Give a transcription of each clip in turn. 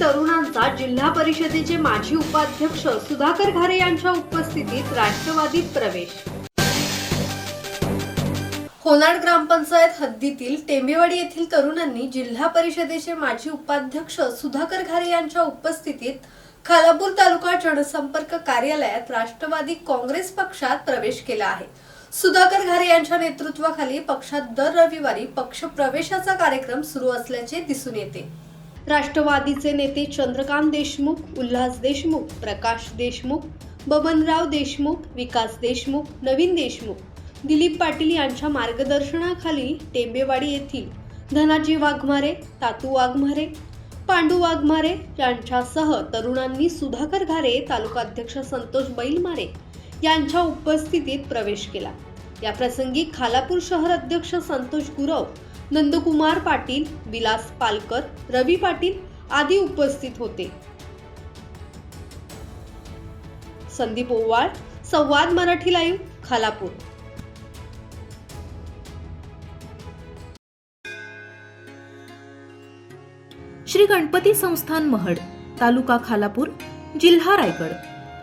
तरुणांचा जिल्हा परिषदेचे माजी उपाध्यक्ष सुधाकर घारे यांच्या उपस्थितीत राष्ट्रवादीत प्रवेश. होनाड ग्रामपंचायत हद्दीतील टेंबेवाडी येथील तरुणांनी जिल्हा परिषदेचे माजी उपाध्यक्ष सुधाकर घारे यांच्या उपस्थितीत खालापूर तालुका जनसंपर्क कार्यालयात राष्ट्रवादी काँग्रेस पक्षात प्रवेश केला आहे. सुधाकर घारे यांच्या नेतृत्वाखाली पक्षात दर रविवारी पक्ष प्रवेशाचा कार्यक्रम सुरू असल्याचे दिसून येते. राष्ट्रवादीचे नेते चंद्रकांत देशमुख उल्हास देशमुख प्रकाश देशमुख बबनराव देशमुख विकास देशमुख नवीन देशमुख दिलीप पाटील यांच्या मार्गदर्शनाखाली टेंबेवाडी येथील धनाजी वाघमारे तातू वाघमारे पांडू वाघमारे यांच्यासह तरुणांनी सुधाकर घारे तालुकाध्यक्ष संतोष बैलमारे यांच्या उपस्थितीत प्रवेश केला. याप्रसंगी खालापूर शहर अध्यक्ष संतोष गुरव नंदकुमार पाटील विलास पालकर रवी पाटील आदी उपस्थित होते. संदीप ओवाळ संवाद मराठी लाईव्ह खालापूर. श्री गणपती संस्थान महड तालुका खालापूर जिल्हा रायगड.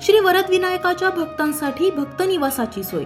श्री वरद विनायकाच्या भक्तांसाठी भक्त निवासाची सोय.